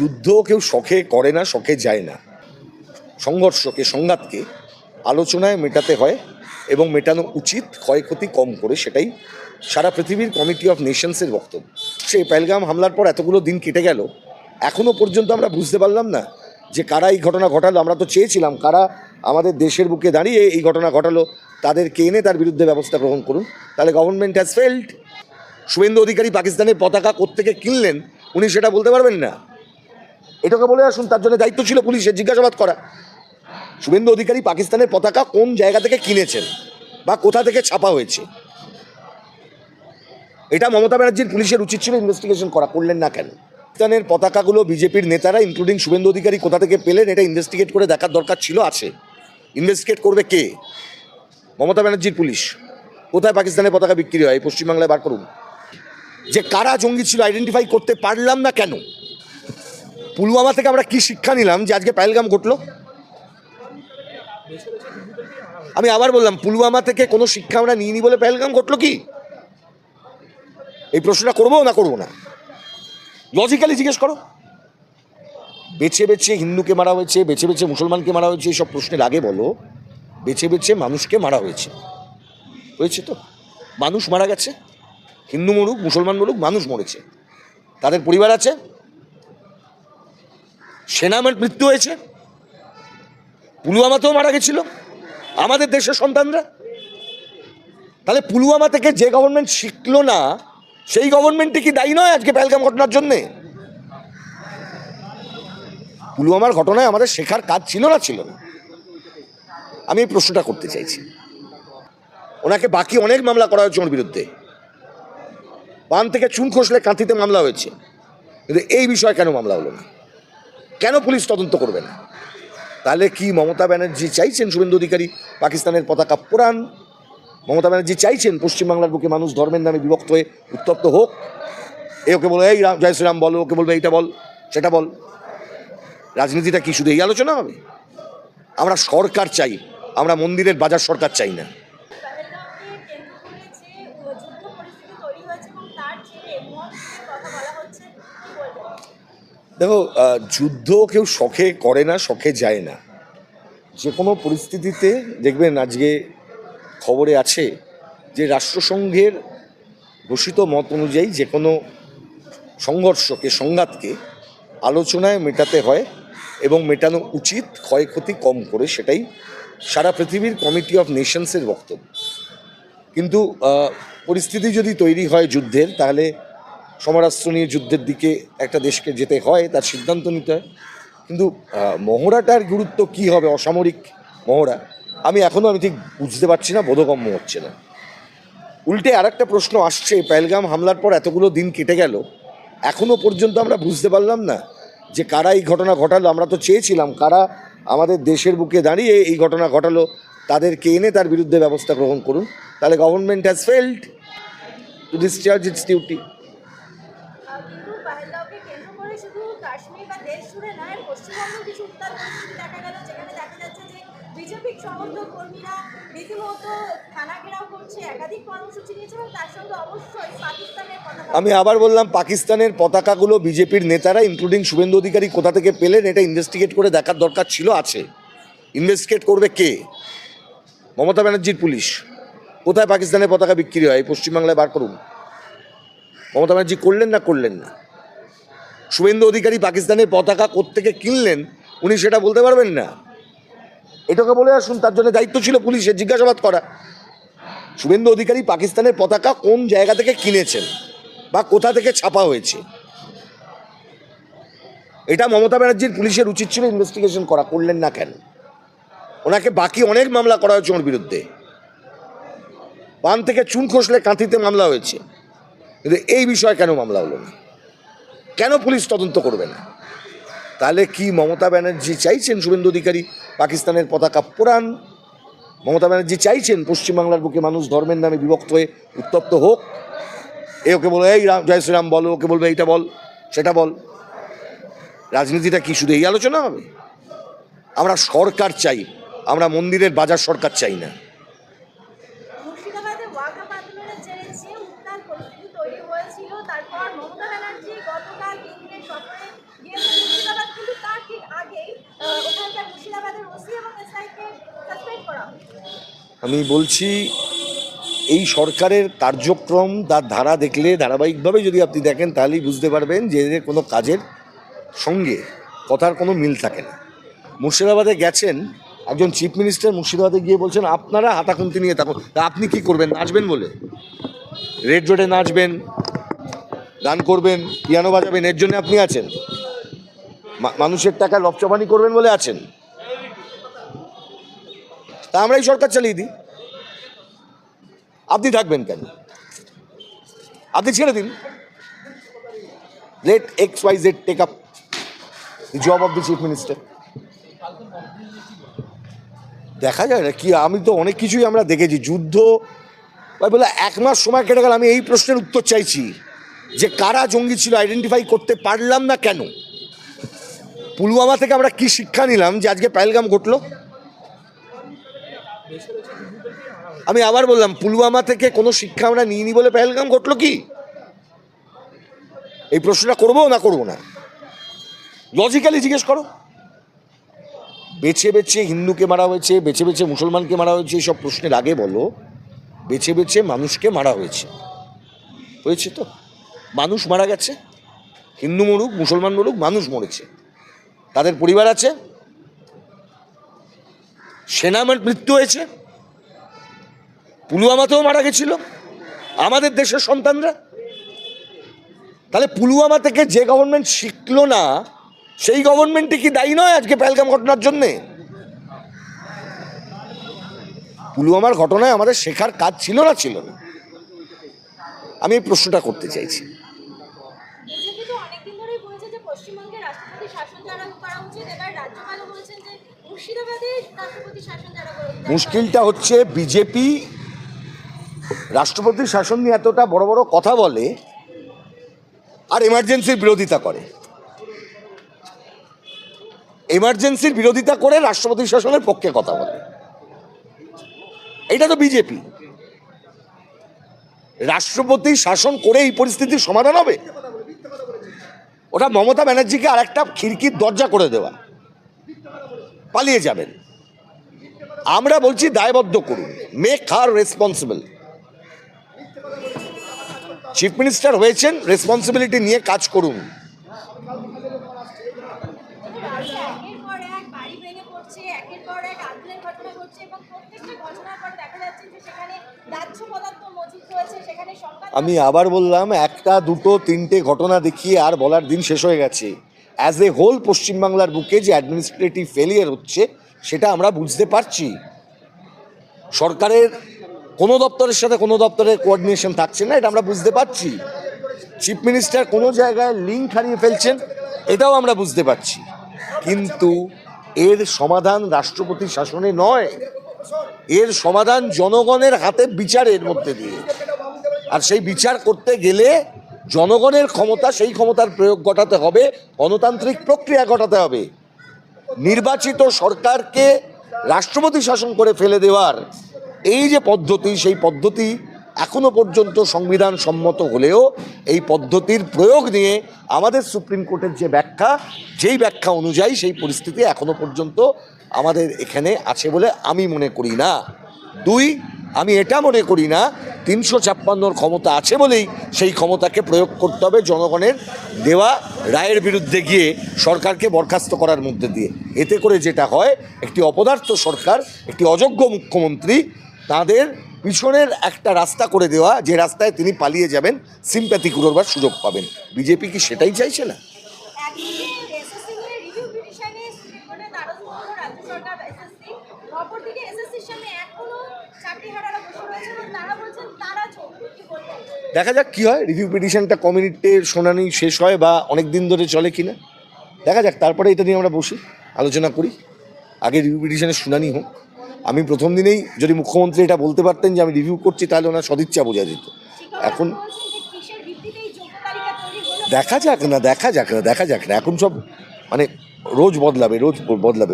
যুদ্ধ কেউ শখে করে না, শখে যায় না। সংঘর্ষকে, সংঘাতকে আলোচনায় মেটাতে হয় এবং মেটানো উচিত, ক্ষয়ক্ষতি কম করে, সেটাই সারা পৃথিবীর কমিটি অফ নেশনসের বক্তব্য। সেই পেলগাম হামলার পর এতগুলো দিন কেটে গেল এখনও পর্যন্ত আমরা বুঝতে পারলাম না যে কারা এই ঘটনা ঘটালো। আমরা তো চেয়েছিলাম কারা আমাদের দেশের বুকে দাঁড়িয়ে এই ঘটনা ঘটালো তাদেরকে এনে তার বিরুদ্ধে ব্যবস্থা গ্রহণ করুন। তাহলে government has failed Suvendu Adhikari পাকিস্তানের পতাকা কোত্থেকে কিনলেন, উনি সেটা বলতে পারবেন না? এটাকে বলে আসুন, তার জন্য দায়িত্ব ছিল পুলিশের জিজ্ঞাসাবাদ করা। শুভেন্দু অধিকারী পাকিস্তানের পতাকা কোন জায়গা থেকে কিনেছেন বা কোথা থেকে ছাপা হয়েছে? এটা মমতা ব্যানার্জির পুলিশের উচিত ছিল ইনভেস্টিগেশন করা, করলেন না কেন? পাকিস্তানের পতাকাগুলো বিজেপির নেতারা ইনক্লুডিং শুভেন্দু অধিকারী, কোথা থেকে পেলেন এটা ইনভেস্টিগেট করে দেখার দরকার ছিল, আছে। ইনভেস্টিগেট করবে কে? মমতা ব্যানার্জির পুলিশ। কোথায় পাকিস্তানের পতাকা বিক্রি হয়? পশ্চিমবাংলায় বার করুন। যে কারা জঙ্গি ছিল আইডেন্টিফাই করতে পারলাম না কেন? পুলওয়ামা থেকে আমরা কি শিক্ষা নিলাম যে আজকে পায়েলগাম ঘটলো? আমি আবার বললাম, পুলওয়ামা থেকে কোনো শিক্ষা আমরা নিইনি বলে পেহেলগাম ঘটলো কি? এই প্রশ্নটা করব না করব না? লজিক্যালি জিজ্ঞেস করো। বেছে বেছে হিন্দুকে মারা হয়েছে, বেছে বেছে মুসলমানকে মারা হয়েছে এইসব প্রশ্নের আগে বলো। বেছে বেছে মানুষকে মারা হয়েছে। হয়েছে তো? মানুষ মারা গেছে। হিন্দু মরুক, মুসলমান মরুক, মানুষ মরেছে। তাদের পরিবার আছে? সেনা মৃত্যু হয়েছে। পুলওয়ামাতেও মারা গেছিল। আমাদের দেশের সন্তানরা। তাহলে পুলওয়ামা থেকে যে গভর্নমেন্ট শিখলো না, সেই গভর্নমেন্টই কি দায়ী নয় আজকে পেলগাম ঘটনার জন্যে? পুলওয়ামার ঘটনায় আমাদের শেখার কাজ ছিল না ছিল। না আমি এই প্রশ্নটা করতে চাইছি। ওনাকে বাকি অনেক মামলা করা হয়েছে ওর বিরুদ্ধে। পান থেকে চুন খসলে কাঁথিতে মামলা হয়েছে। কিন্তু এই বিষয়ে কেন মামলা হলো না? কেন পুলিশ তদন্ত করবে না? তাহলে কি মমতা ব্যানার্জি চাইছেন শুভেন্দু অধিকারী পাকিস্তানের পতাকা পোড়ান? মমতা ব্যানার্জি চাইছেন পশ্চিমবাংলার বুকে মানুষ ধর্মের নামে বিভক্ত হয়ে উত্তপ্ত হোক? এ ওকে বলো, এই জয় শ্রীরাম বলো, ওকে বলবে এইটা বল, সেটা বল। রাজনীতিটা কি শুধু এই আলোচনা হবে? আমরা সরকার চাই, আমরা মন্দিরের বাজার সরকার চাই না। দেখো যুদ্ধ কেউ শখে করে না, শখে যায় না। যে কোনো পরিস্থিতিতে দেখবেন আজকে খবরে আছে যে রাষ্ট্রসংঘের ঘোষিত মত অনুযায়ী যে কোনো সংঘর্ষকে, সংঘাতকে আলোচনায় মেটাতে হয় এবং মেটানো উচিত, ক্ষয়ক্ষতি কম করে সেটাই সারা পৃথিবীর কমিটি অফ নেশনসের বক্তব্য। কিন্তু পরিস্থিতি যদি তৈরি হয় যুদ্ধের, তাহলে সমরাস্ত্র নিয়ে যুদ্ধের দিকে একটা দেশকে যেতে হয়, তার সিদ্ধান্ত নিতে হয়। কিন্তু মহড়াটার গুরুত্ব কি হবে, অসামরিক মহড়া, আমি এখনও আমি ঠিক বুঝতে পারছি না, বোধগম্য হচ্ছে না। উল্টে আর একটা প্রশ্ন আসছে পেলগাম হামলার পর এতগুলো দিন কেটে গেল এখনও পর্যন্ত আমরা বুঝতে পারলাম না যে কারা এই ঘটনা ঘটালো। আমরা তো চেয়েছিলাম কারা আমাদের দেশের বুকে দাঁড়িয়ে এই ঘটনা ঘটালো, তাদেরকে এনে তার বিরুদ্ধে ব্যবস্থা গ্রহণ করুন। তাহলে government has failed to discharge its duty সমর্থক কর্মীরা রীতিমতো থানা ঘেরাও করছে, একাধিক কর্মসূচি নিয়েছে এবং তার সঙ্গে অবশ্যই পাকিস্তানের আমি আবার বললাম, পাকিস্তানের পতাকাগুলো বিজেপির নেতারা ইনক্লুডিং শুভেন্দু অধিকারী, কোথা থেকে পেলেন এটা ইনভেস্টিগেট করে দেখার দরকার ছিল, আছে। ইনভেস্টিগেট করবে কে? মমতা ব্যানার্জির পুলিশ। কোথায় পাকিস্তানের পতাকা বিক্রি হয়? পশ্চিমবাংলায় বার করুন। মমতা ব্যানার্জি করলেন না করলেন না। শুভেন্দু অধিকারী পাকিস্তানের পতাকা কোত্থেকে কিনলেন, উনি সেটা বলতে পারবেন না। এটাকে বলে আসুন, তার জন্য দায়িত্ব ছিল পুলিশের জিজ্ঞাসাবাদ করা। শুভেন্দু অধিকারী পাকিস্তানের পতাকা কোন জায়গা থেকে কিনেছেন বা কোথা থেকে ছাপা হয়েছে? এটা মমতা ব্যানার্জির পুলিশের উচিত ছিল ইনভেস্টিগেশন করা, করলেন না কেন? ওনাকে বাকি অনেক মামলা করা হয়েছে ওর বিরুদ্ধে। পান থেকে চুন খসলে কাঁথিতে মামলা হয়েছে। কিন্তু এই বিষয়ে কেন মামলা হলো না? কেন পুলিশ তদন্ত করবে না? তাহলে কি মমতা ব্যানার্জি চাইছেন শুভেন্দু অধিকারী? পাকিস্তানের পতাকা পোড়ান। মমতা ব্যানার্জি চাইছেন পশ্চিমবাংলার বুকে মানুষ ধর্মের নামে বিভক্ত হয়ে উত্তপ্ত হোক। এ ওকে বলো, এই রাম, জয় শ্রীরাম, বলো। ওকে বলবে, এইটা বল, সেটা বল। রাজনীতিটা কি শুধু এই আলোচনা হবে? আমরা সরকার চাই, আমরা মন্দিরের বাজার সরকার চাই না। তারপর মমতা ব্যানার্জি গতকাল আমি বলছি, এই সরকারের কার্যক্রম তার ধারা দেখলে, ধারাবাহিকভাবে যদি আপনি দেখেন, তাহলেই বুঝতে পারবেন যে এদের কোনো কাজের সঙ্গে কথার কোনো মিল থাকে না। মুর্শিদাবাদে গেছেন, একজন চিফ মিনিস্টার মুর্শিদাবাদে গিয়ে বলছেন, আপনারা হাতাখুন্তি নিয়ে থাকুন, তা আপনি কি করবেন, নাচবেন বলে? রেড রোডে নাচবেন, গান করবেন, পিয়ানো বাজাবেন, এর জন্য আপনি আছেন। মানুষের টাকা লপচপানি করবেন বলে আছেন। তা আমরা এই সরকার চালিয়ে দিই। আপনি থাকবেন কেন? আপনি ছেড়ে দিন। Let X Y Z take up job of the chief minister দেখা যায় না কি, আমি তো অনেক কিছুই আমরা দেখেছি, যুদ্ধ। বলে, এক মাস সময় কেটে গেল, আমি এই প্রশ্নের উত্তর চাইছি। যে কারা জঙ্গি ছিল আইডেন্টিফাই করতে পারলাম না কেন? পুলওয়ামা থেকে আমরা কি শিক্ষা নিলাম যে আজকে পায়েলগাম ঘটলো? আমি আবার বললাম, পুলওয়ামা থেকে কোনো শিক্ষা আমরা নিইনি বলে পেহেলগাম ঘটলো কি? এই প্রশ্নটা করব না করব না? লজিক্যালি জিজ্ঞেস করো। বেছে বেছে হিন্দুকে মারা হয়েছে, বেছে বেছে মুসলমানকে মারা হয়েছে এইসব প্রশ্নের আগে বলো। বেছে বেছে মানুষকে মারা হয়েছে। হয়েছে তো? মানুষ মারা গেছে। হিন্দু মরুক, মুসলমান মরুক, মানুষ মরেছে। তাদের পরিবার আছে? সেনা মৃত্যু হয়েছে। পুলওয়ামাতেও মারা গেছিল। আমাদের দেশের সন্তানরা। তাহলে পুলওয়ামা থেকে যে গভর্নমেন্ট শিখলো না, সেই গভর্নমেন্টে কি দায়ী নয় আজকে পেলগাম ঘটনার জন্যে? পুলওয়ামার ঘটনায় আমাদের শেখার কাজ ছিল না ছিল না। আমি এই প্রশ্নটা করতে চাইছি বিজেপি তো অনেকদিন ধরেই বলছে যে পশ্চিমবঙ্গে রাষ্ট্রপতি শাসন যারা করা উচিত এবার রাজ্যপালও বলেছেন যে মুর্শিদাবাদে রাষ্ট্রপতি শাসন যারা করা উচিত মুশকিলটা হচ্ছে বিজেপি রাষ্ট্রপতির শাসন নিয়ে এতটা বড় বড় কথা বলে আর এমার্জেন্সির বিরোধিতা করে। এমার্জেন্সির বিরোধিতা করে রাষ্ট্রপতির শাসনের পক্ষে কথা বলে। এটা তো বিজেপি। রাষ্ট্রপতি শাসন করে এই পরিস্থিতির সমাধান হবে? ওটা মমতা ব্যানার্জিকে আর একটা খিড়কির দরজা করে দেওয়া। পালিয়ে যাবেন। আমরা বলছি দায়বদ্ধ করুন। Make her responsible chief minister হয়েছেন রেসপন্সিবিলিটি নিয়ে কাজ করুন। আমি আবার বললাম একটা দুটো তিনটে ঘটনা দেখিয়ে আর বলার দিন শেষ হয়ে গেছে। অ্যাজ এ হোল পশ্চিমবাংলার বুকে যে অ্যাডমিনিস্ট্রেটিভ ফেলিয়ার হচ্ছে, সেটা আমরা বুঝতে পারছি। সরকারের কোনো দপ্তরের সাথে কোনো দপ্তরের কোঅর্ডিনেশন থাকছে না, এটা আমরা বুঝতে পারছি। চিফ মিনিস্টার কোনো জায়গায় লিঙ্ক হারিয়ে ফেলছেন, এটাও আমরা বুঝতে পারছি। কিন্তু এর সমাধান রাষ্ট্রপতি শাসনে নয়, এর সমাধান জনগণের হাতে বিচারের মধ্যে দিয়ে। আর সেই বিচার করতে গেলে জনগণের ক্ষমতা, সেই ক্ষমতার প্রয়োগ ঘটাতে হবে, গণতান্ত্রিক প্রক্রিয়া ঘটাতে হবে। নির্বাচিত সরকারকে রাষ্ট্রপতি শাসন করে ফেলে দেওয়ার এই যে পদ্ধতি, সেই পদ্ধতি এখনও পর্যন্ত সংবিধান সম্মত হলেও এই পদ্ধতির প্রয়োগ নিয়ে আমাদের সুপ্রিম কোর্টের যে ব্যাখ্যা, যেই ব্যাখ্যা অনুযায়ী সেই পরিস্থিতি এখনও পর্যন্ত আমাদের এখানে আছে বলে আমি মনে করি না। দুই, আমি এটা মনে করি না তিনশো ছাপ্পান্নর ক্ষমতা আছে বলেই সেই ক্ষমতাকে প্রয়োগ করতে হবে জনগণের দেওয়া রায়ের বিরুদ্ধে গিয়ে সরকারকে বরখাস্ত করার মধ্যে দিয়ে। এতে করে যেটা হয়, একটি অপদার্থ সরকার, একটি অযোগ্য মুখ্যমন্ত্রী, তাদের পিছনের একটা রাস্তা করে দেওয়া, যে রাস্তায় তিনি পালিয়ে যাবেন, সিম্প্যাথি করবার সুযোগ পাবেন। বিজেপি কি সেটাই চাইছে না একদিকে এসএসসি নিয়ে রিভিউ পিটিশনে সুপ্রিম কোর্টে দ্বারস্থ হলো রাজ্য সরকার এসএসসি অপরদিকে এসএসসির সামনে এখনও চাকরিহারারা বসে রয়েছে এবং তারা বলছেন তারা চোখ কি বলবেন দেখা যাক কী হয়। রিভিউ পিটিশনটা কমিউনিটির শুনানি শেষ হয় বা অনেক দিন ধরে চলে কিনা। দেখা যাক তারপরে এটা নিয়ে আমরা বসি আলোচনা করি। আগে রিভিউ পিটিশনের শুনানি হোক। আমি প্রথম দিনেই যদি মুখ্যমন্ত্রী এটা বলতে পারতেন যে আমি রিভিউ করছি তাহলে ওনার সদিচ্ছা বোঝা যেত। এখন দেখা যাক না দেখা যাক না দেখা যাক না। এখন সব মানে রোজ বদলাবে রোজ বদলাবে।